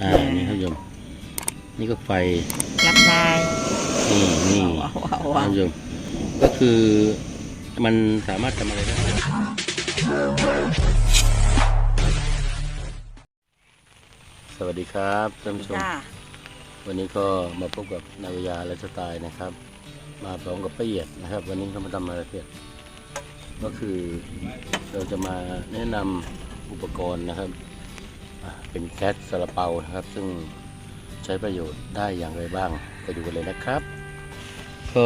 อ่านี่ครับโยมนี่ก็ไฟรับได้นี่นี่ว้าวว้าวท่าว้านวผู้ชมก็คือมันสามารถทำอะไรได้สวัสดีครับท่านผู้ชมจ้าวันนี้ก็มาพบกับนายยาและสไตล์นะครับ มาพร้อมกับป้าเอียดนะครับ วันนี้เขามาทำอะไรเพียดก็คือเราจะมาแนะนำอุปกรณ์นะครับอ่า เป็นแก๊สซาลาเปานะครับ ซึ่งใช้ประโยชน์ได้อย่างไรบ้างไปดูกันเลยนะครับ ก็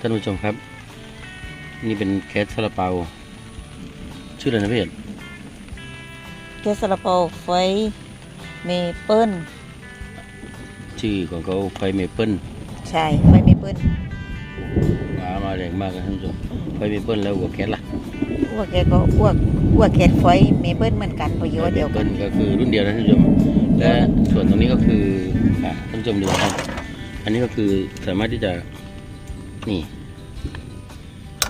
ท่านผู้ชมครับ นี่เป็นแก๊สซาลาเปา ชื่ออะไรนะพี่เอียดเกสซาลาเปาไฟเมเปิลชื่อของเขาไฟเมเปิลใช่ไฟเมเปิลมามาแรงมากนะท่านผู้ชม ไฟเมเปิลแล้วหัวแก๊สล่ะอ้วกแกก็อ้วกอ้วกแกไฟเมเปิลเหมือนกันประโยชน์เดียวกัน ก็คือรุ่นเดียวนะท่านผู้ชมและส่วนตรงนี้ก็คืออะท่านผู้ชมดูนะครับ อันนี้ก็คือสามารถที่จะนี่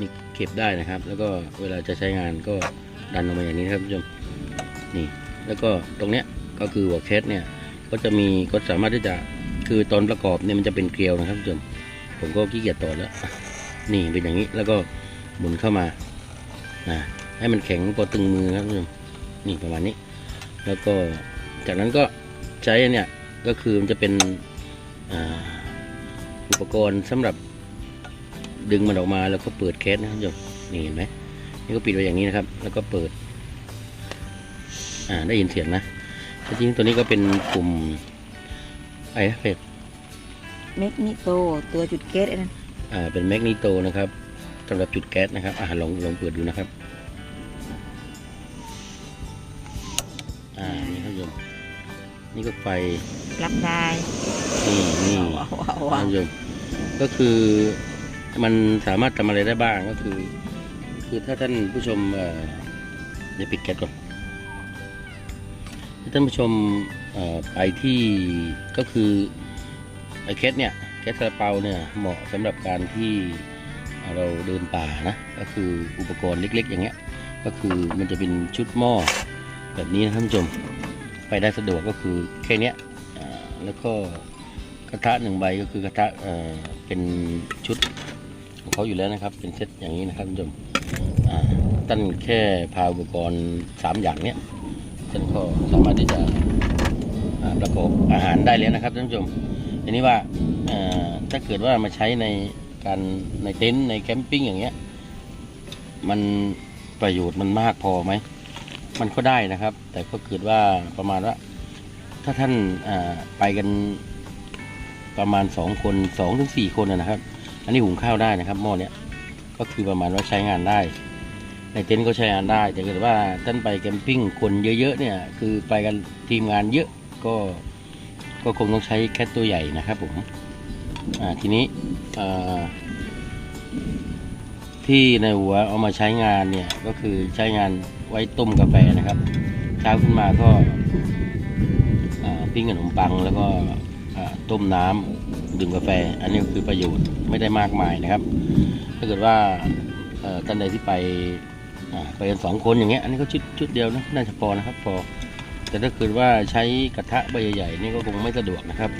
นี่เก็บได้นะครับ แล้วก็เวลาจะใช้งานก็ดันออกมาอย่างนี้นะครับท่านผู้ชมนี่แล้วก็ตรงเนี้ยก็คือหัวแคสเนี่ยก็จะมีก็สามารถที่จะคือตอนประกอบเนี่ยมันจะเป็นเกลียวนะครับท่านผู้ชมผมก็ขี้เกียจต่อแล้ว นี่เป็นอย่างนี้แล้วก็ หมุนเข้ามานะให้มันแข็งพอตึงมือครับท่านผู้ชมนี่ประมาณนี้ แล้วก็จากนั้นก็ใช้อันเนี่ยก็คือมันจะเป็นอ่าอุปกรณ์สำหรับดึงมันออกมาแล้วก็เปิดแคสนะครับท่านผู้ชมนี่เห็นไหมนี่ก็ปิดไว้อย่างนี้นะครับ แล้วก็เปิด อ่าได้ยินเสียงนะจริงๆตัวนี้ก็เป็นกลุ่มไอ้นะเป็ดเมกนิโตตัวจุดเกสอันนั้นอ่าเป็นแมกนีโตนะครับ สำหรับจุดแก๊สนะครับอ่าลองลองเปิดดูนะครับ อ่านี่ครับท่านผู้ชมนี่ก็ไฟรับได้นี่นี่ว้าวว้าวท่าว้านวผู้ชมก็คือมันสามารถทำอะไรได้บ้างก็คือ คือถ้าท่านผู้ชมเอ่อเดี๋ยวปิดแก๊สก่อนถ้าท่านผู้ชมเอ่อไปที่ก็คือไอ้แคสเนี่ยแคสซาลาเปาเนี่ยเหมาะสำหรับการที่ เราเดินป่านะ ก็คืออุปกรณ์เล็ก ๆ อย่างเงี้ย ก็คือมันจะเป็นชุดหม้อแบบนี้นะท่านผู้ชม ไปได้สะดวกก็คือแค่นี้แล้วก็กระทะหนึ่งใบก็คือกระทะเเป็นชุดของเขาอยู่แล้วนะครับ เป็นเซตอย่างนี้นะครับท่านผู้ชมอ่าท่านแค่พาอุปกรณ์สามอย่างเนี้ยท่านก็สามารถที่จะประกอบอาหารได้แล้วนะครับท่านผู้ชมทีนี้ว่าถ้าเกิดว่ามาใช้ใน การในเต็นท์ในแคมปิ้งอย่างเงี้ย มันประโยชน์มันมากพอไหม มันก็ได้นะครับ แต่ก็เกิดว่าประมาณว่า ถ้าท่านอ่าไปกันประมาณสองคนสองถึงสี่คนนะนะครับ อันนี้หุงข้าวได้นะครับหม้อเนี้ยก็คือประมาณว่าใช้งานได้ ในเต็นท์ก็ใช้งานได้ แต่เกิดว่าท่านไปแคมปิ้งคนเยอะๆเนี่ย คือไปกันทีมงานเยอะก็ก็คงต้องใช้แคทตัวใหญ่นะครับผม อ่าทีนี้อ่าที่ในหัวเอามาใช้งานเนี่ยก็คือใช้งานไว้ต้มกาแฟนะครับเช้าขึ้นมาก็ปิ้งขนมปังแล้วก็ต้มน้ำดื่มกาแฟ อันนี้คือประโยชน์ไม่ได้มากมายนะครับ ถ้าเกิดว่าท่านใดที่ไปไปกันสองคนอย่างเงี้ยอันนี้ก็ชุดชุดเดียวนะน่าจะพอนะครับพอแต่ถ้าเกิดว่าใช้กระทะใบใหญ่ๆนี่ก็คงไม่สะดวกนะครับ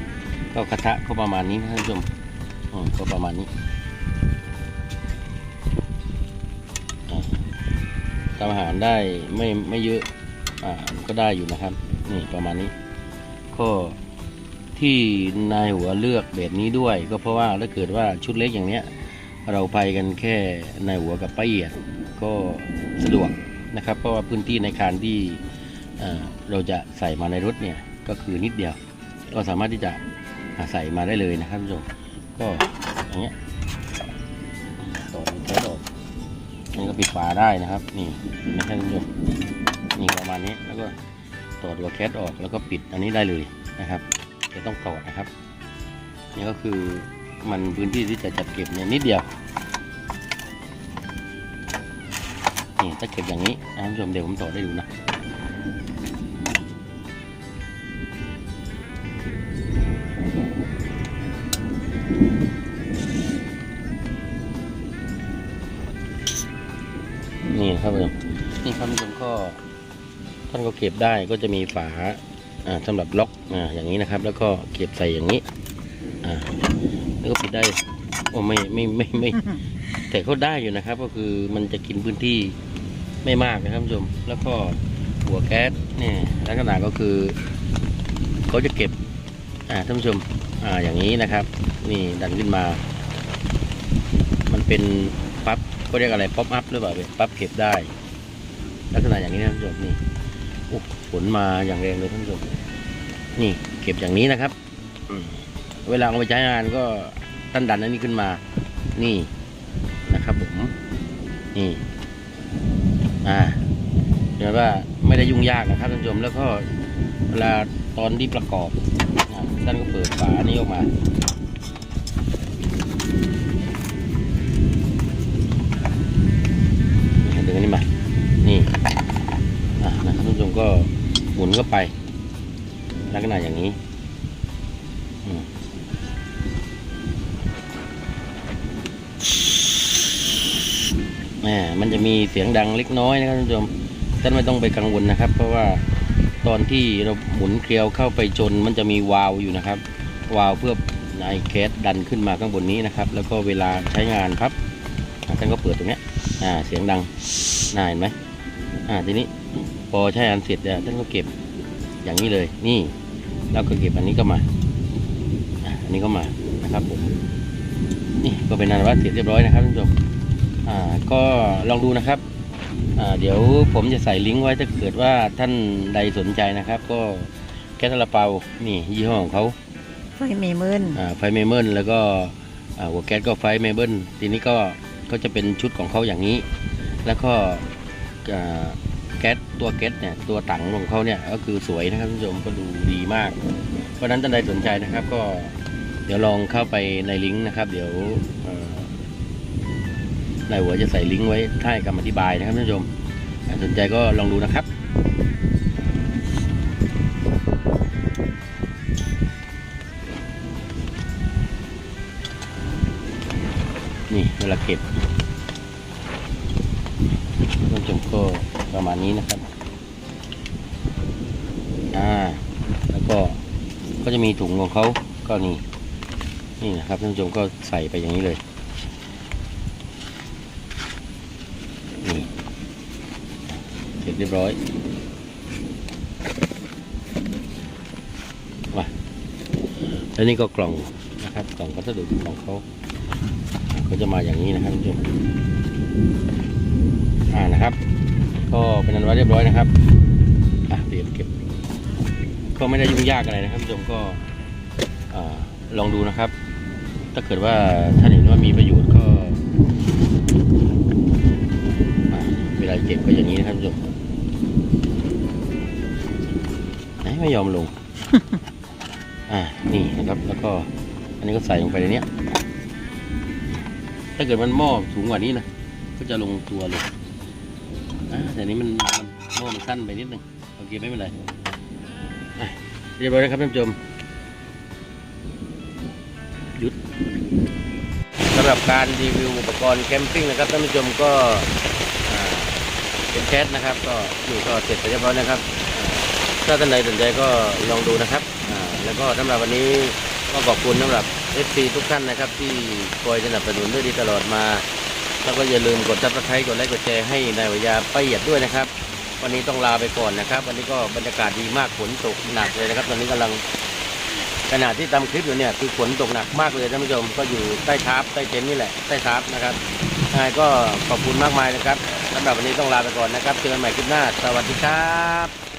ก็กระทะก็ประมาณนี้นะท่านผู้ชมอืมก็ประมาณนี้ทำอาหารได้ไม่ไม่เยอะอ่าก็ได้อยู่นะครับ นี่ประมาณนี้ ก็ที่นายหัวเลือกแบบนี้ด้วย ก็เพราะว่าถ้าเกิดว่าชุดเล็กอย่างเนี้ย เราไปกันแค่นายหัวกับป้าเอียดก็สะดวกนะครับ เพราะว่าพื้นที่ในการที่เอ่อเราจะใส่มาในรถเนี่ยก็คือนิดเดียว ก็สามารถที่จะ ใส่มาได้เลยนะครับทุกท่านก็อย่างเงี้ยต่อแก๊สออกนี่ก็ปิดฝาได้นะครับ นี่ไม่ใช่คุณผู้ชมนี่ประมาณนี้แล้วก็ถอดตัวแคสออกแล้วก็ปิดอันนี้ได้เลยนะครับจะต้องถอดนะครับนี่ก็คือมันพื้นที่ที่จะจัดเก็บเนี่ยนิดเดียวนี่ถ้าเก็บอย่างนี้นะคุณผู้ชมเดี๋ยวผมถอดได้ดูนะ นี่ครับผมนี่ครับคุณผู้ชมก็ท่านก็เก็บได้ก็จะมีฝาอ่าสำหรับล็อกอ่าอย่างนี้นะครับ แล้วก็เก็บใส่อย่างนี้อ่าแล้วก็ปิดได้โอ้ไม่ไม่ไม่ไม่ แต่ก็ได้อยู่นะครับ ก็คือมันจะกินพื้นที่ไม่มากนะครับท่านผู้ชมแล้วก็หัวแก๊สเนี่ยลักษณะก็คือเขาจะเก็บอ่าท่านผู้ชมอ่าอย่างนี้นะครับ นี่ดันขึ้นมา มันเป็น ปั๊บเขาเรียกอะไรป๊อปอัพหรือเปล่าเป็นปั๊บเก็บได้ ลักษณะอย่างนี้นะท่านผู้ชมนี่โอ้ฝนมาอย่างแรงเลยท่านผู้ชมนี่เก็บอย่างนี้นะครับเวลาเอาไปใช้งานก็ตั้นดันอันนี้ขึ้นมา นี่นะครับผมนี่อ่าเดี๋ยวว่าไม่ได้ยุ่งยากนะครับท่านผู้ชมแล้วก็เวลาตอนที่ประกอบท่านก็เปิดฝานี้ออกมา ไป ลักษณะอย่างนี้อืมแหมมันจะมีเสียงดังเล็กน้อยนะครับท่านผู้ชมท่านไม่ต้องไปกังวลนะครับ เพราะว่าตอนที่เราหมุนเกลียวเข้าไปชนมันจะมีวาล์วอยู่นะครับ วาล์วเพื่อไอแก๊สดันขึ้นมาข้างบนนี้นะครับ แล้วก็เวลาใช้งานครับท่านก็เปิดตรงนี้อ่าเสียงดังน่าเห็นไหมอ่าทีนี้พอใช้งานเสร็จเนี่ยท่านก็เก็บ อย่างนี้เลยนี่แล้วก็เก็บอันนี้ก็มาอ่าอันนี้ก็มานะครับผมนี่ก็เป็นอันว่าเสร็จเรียบร้อยนะครับท่านผู้ชมอ่าก็ลองดูนะครับอ่าเดี๋ยวผมจะใส่ลิงก์ไว้ถ้าเกิดว่าท่านใดสนใจนะครับ ก็แก๊สซาลาเปานี่ยี่ห้อของเขาไฟเมเมินอ่าไฟเมเบิลแล้วก็อ่าหัวแก๊สก็ไฟเมเบิลทีนี้ก็ก็จะเป็นชุดของเขาอย่างนี้ แล้วก็อ่า แก๊สตัวแก๊สเนี่ยตัวถังของเขาเนี่ยก็คือสวยนะครับท่านผู้ชมก็ดูดีมาก เพราะฉะนั้นท่านใดสนใจนะครับ ก็เดี๋ยวลองเข้าไปในลิงก์นะครับ เดี๋ยวนายหัวจะใส่ลิงก์ไว้ใต้คำอธิบายนะครับท่านผู้ชมสนใจก็ลองดูนะครับนี่เวลาเก็บ ประมาณนี้นะครับอ่าแล้วก็ก็จะมีถุงของเขาก็นี่นี่นะครับท่านผู้ชมก็ใส่ไปอย่างนี้เลยนี่เสร็จเรียบร้อยมาแล้วนี่ก็กล่องนะครับกล่องพัสดุของเขาก็จะมาอย่างนี้นะครับท่านผู้ชมอ่านะครับ ก็เป็นอันว่าเรียบร้อยนะครับอะเตรียมเก็บ ก็ไม่ได้ยุ่งยากอะไรนะครับท่านผู้ชมก็อลองดูนะครับ ถ้าเกิดว่าท่านเห็นว่ามีประโยชน์ก็เวลาเก็บก็อย่างนี้นะครับท่านผู้ชมไหนไม่ยอมลง อ่า นี่นะครับ แล้วก็อันนี้ก็ใส่ลงไปในนี้ถ้าเกิดมันหม้อสูงกว่านี้นะ ก็จะลงตัวเลย อ่าแต่นี้มันมันหม้อมันสั้นไปนิดนึงโอเคไม่เป็นไรเรียบร้อยแล้วครับท่านผู้ชมหยุดสำหรับการรีวิวอุปกรณ์แคมปิ้งนะครับท่านผู้ชมก็เป็นแคสนะครับ ก็นี่ก็เสร็จไปเรียบร้อยนะครับถ้าท่านใดสนใจก็ลองดูนะครับแล้วก็สำหรับวันนี้ก็ขอบคุณสำหรับ FC ทุกท่านนะครับ ที่คอยสนับสนุนด้วยดีตลอดมา แล้วก็อย่าลืมกดซับสไครต์กดไลค์กดแชร์ให้นายวายาประหยัดด้วยนะครับ วันนี้ต้องลาไปก่อนนะครับ วันนี้ก็บรรยากาศดีมากฝนตกหนักเลยนะครับ ตอนนี้กำลังขณะที่ทำคลิปอยู่เนี่ยคือฝนตกหนักมากเลยท่านผู้ชมก็อยู่ใต้ทาร์ปใต้เต็นท์นี่แหละใต้ทาร์ปนะครับยังไงก็ขอบคุณมากมายนะครับสำหรับวันนี้ต้องลาไปก่อนนะครับเจอกันใหม่คลิปหน้า สวัสดีครับ